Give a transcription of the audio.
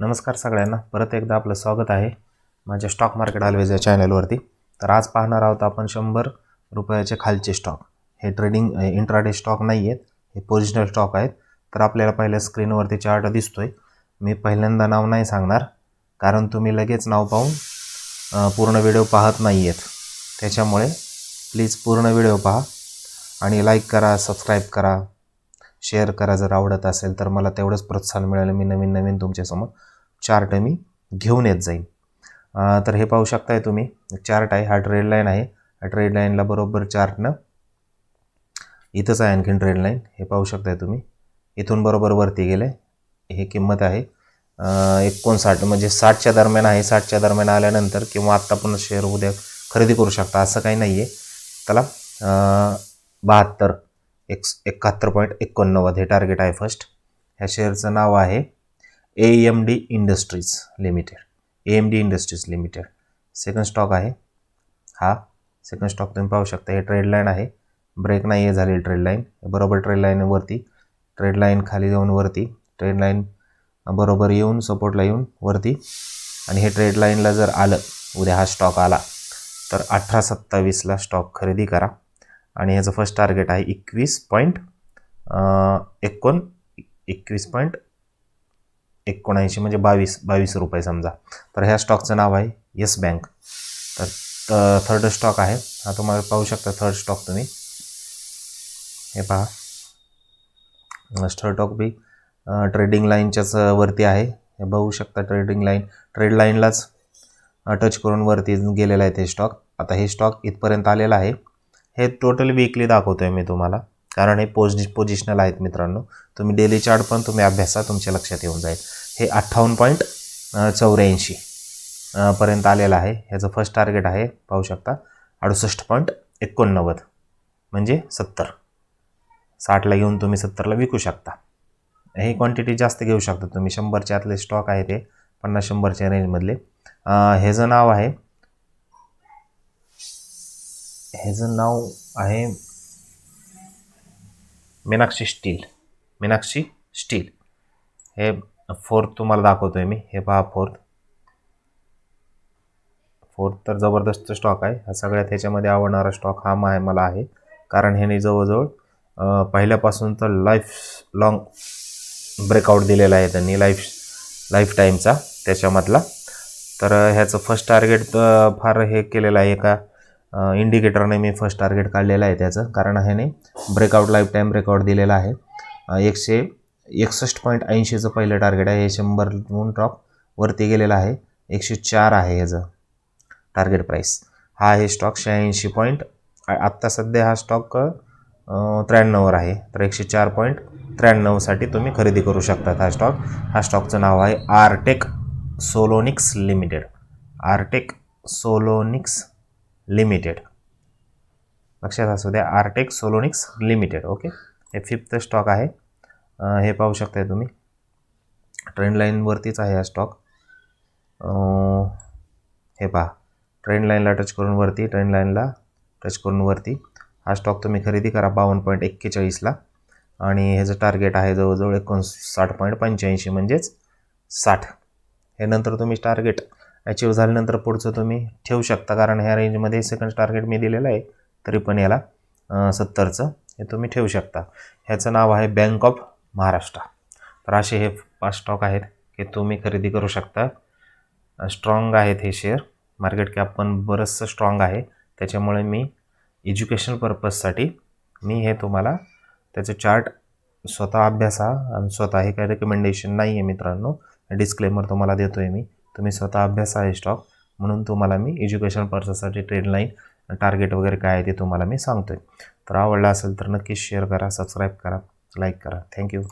नमस्कार सगळ्यांना. परत एकदा आपलं स्वागत आहे माझ्या स्टॉक मार्केट आलवेज या चॅनलवरती तर आज पाहणार आहोत आपण शंभर रुपयाचे खालचे स्टॉक हे ट्रेडिंग इंट्राडे स्टॉक नाही आहेत हे पोझिशनल स्टॉक आहेत. तर आपल्याला पहिल्या स्क्रीनवरती चार्ट दिसतोय. मी पहिल्यांदा नाव नाही सांगणार कारण तुम्ही लगेच नाव पाहून पूर्ण व्हिडिओ पाहत नाही आहेत त्याच्यामुळे प्लीज पूर्ण व्हिडिओ पहा आणि लाईक करा सबस्क्राईब करा शेअर करा जर आवडत असेल तर मला तेवढंच प्रोत्साहन मिळालं. मी नवीन नवीन तुमच्यासमोर चार्ट मी घेऊन येत जाईन तर हे पाहू शकताय तुम्ही चार्ट आहे हा ट्रेड लाईन आहे. हा ट्रेड लाईनला बरोबर चार्टनं इथंच आहे आणखीन ट्रेड लाईन हे पाहू शकताय तुम्ही. इथून बरोबर वरती गेले. हे किंमत आहे एकोणसाठ म्हणजे साठच्या दरम्यान आहे. साठच्या दरम्यान आल्यानंतर किंवा आत्ता पण शेअर उद्या खरेदी करू शकता. असं काही नाही आहे त्याला बहात्तर एक एकाहत्तर पॉईंट एकोणनव्वद हे टार्गेट आहे फर्स्ट ह्या शेअरचं नाव आहे A M D industries limited A M D industries limited second stock आहे. हा. सेकंड स्टॉक तुम्ही पाहू शकता हे ट्रेड लाईन आहे. ब्रेक नाही आहे झाली ट्रेड लाईन बरोबर ट्रेड लाईनवरती ट्रेड लाईन खाली जाऊन वरती. ट्रेड लाईन बरोबर येऊन सपोर्टला येऊन वरती. आणि हे ट्रेड लाईनला जर आलं उद्या हा स्टॉक आला तर अठरा सत्तावीसला स्टॉक खरेदी करा. आणि ह्याचं फर्स्ट टार्गेट आहे एकवीस पॉईंट एकोण एकवीस पॉईंट एकोणऐंशी म्हणजे बावीस बावीस रुपये समजा. तर ह्या स्टॉकचं नाव आहे येस बँक. तर थर्ड स्टॉक आहे. हा तुम्हाला पाहू शकता थर्ड स्टॉक तुम्ही. हे पहा. थर्ड स्टॉक बी ट्रेडिंग लाईनच्याच वरती आहे. हे बघू शकता ट्रेडिंग लाईन ट्रेड लाईनलाच टच करून वरती गेलेला आहे ते स्टॉक आता हे स्टॉक इथपर्यंत आलेलं आहे. हे टोटल वीकली दाखवतो आहे मी तुम्हाला. कारण हे पोज पोझिशनल आहेत मित्रांनो. तुम्ही डेली चार्ट पण तुम्ही अभ्यासा तुमच्या लक्षात येऊन जाईल. हे अठ्ठावन्न पॉईंट चौऱ्याऐंशी पर्यंत आलेलं आहे. ह्याचं फर्स्ट टार्गेट आहे पाहू शकता. अडुसष्ट पॉईंट एकोणनव्वद म्हणजे सत्तर. साठला घेऊन तुम्ही सत्तरला विकू शकता. ही क्वांटिटी जास्त घेऊ शकता तुम्ही. शंभरच्या आतले स्टॉक आहे ते पन्नास शंभरच्या रेंजमधले ह्याचं नाव आहे ह्याचं नाव आहे मीनाक्षी स्टील. मीनाक्षी स्टील. हे फोर्थ तुम्हाला दाखवतोय मी. हे पहा फोर्थ. फोर्थ तर जबरदस्त स्टॉक आहे. हा सगळ्यात ह्याच्यामध्ये आवडणारा स्टॉक हा आहे मला आहे. कारण ह्याने जवळजवळ पहिल्यापासून तर लाईफ लॉंग ब्रेकआउट दिलेला आहे त्यांनी लाईफ लाईफ टाईमचा त्याच्यामधला. तर ह्याचं फर्स्ट टार्गेट फार हे केलेलं आहे एका इंडिकेटरने मी फर्स्ट टार्गेट काढलेलं आहे त्याचं. कारण ह्याने ब्रेकआउट लाईफ टाईम ब्रेकआउट दिलेला आहे. एकशे एकसष्ट पॉईंट ऐंशीचं पहिलं टार्गेट आहे. हे शंभरहून टॉप वरती गेलेलं आहे. एकशे चार आहे ह्याचं टार्गेट प्राईस हा आहे स्टॉक शहाऐंशी पॉईंट. आत्ता सध्या हा स्टॉक त्र्याण्णववर आहे. तर एकशे चार पॉईंट त्र्याण्णवसाठी तुम्ही खरेदी करू शकतात हा स्टॉक हा स्टॉकचं नाव आहे आरटेक सोलोनिक्स लिमिटेड आरटेक सोलोनिक्स लिमिटेड लक्षात असू द्या आरटेक सोलोनिक्स लिमिटेड ओके हे फिफ्थ स्टॉक आहे. हे पाहू शकताय तुम्ही. ट्रेंड लाईनवरतीच आहे हा स्टॉक हे पहा. ट्रेंड लाईनला टच करून वरती ट्रेंड लाईनला टच करून वरती. हा स्टॉक तुम्ही खरेदी करा बावन्न पॉईंट एक्केचाळीसला आणि ह्याचं टार्गेट आहे जवळजवळ एकोणसाठ पॉईंट पंच्याऐंशी म्हणजेच साठ. हे नंतर तुम्ही टार्गेट अचीव झाल्यानंतर पुढचं तुम्ही ठेवू शकता. कारण ह्या रेंजमध्ये सेकंड टार्गेट मी दिलेलं आहे तरी पण याला सत्तरचं हे तुम्ही ठेवू शकता. ह्याचं नाव आहे बँक ऑफ महाराष्ट्र. तर असे हे पाच स्टॉक आहेत की तुम्ही खरेदी करू शकता. स्ट्रॉंग आहेत हे शेअर मार्केट कॅप पण बरंचसं स्ट्रॉंग आहे. त्याच्यामुळे मी एज्युकेशन पर्पजसाठी मी हे तुम्हाला त्याचं चार्ट स्वतः अभ्यासा आणि स्वतः हे काही रेकमेंडेशन नाही आहे मित्रांनो. डिस्क्लेमर तुम्हाला देतो आहे मी. तुम्ही स्वतः अभ्यासा आहे स्टॉक म्हणून तुम्हाला मी एज्युकेशन पर्पजसाठी ट्रेड लाईन टार्गेट वगैरे काय आहे ते तुम्हाला मी सांगतो आहे तर आवडलं असेल तर नक्कीच शेअर करा सबस्क्राईब करा. लाईक करा. थँक्यू.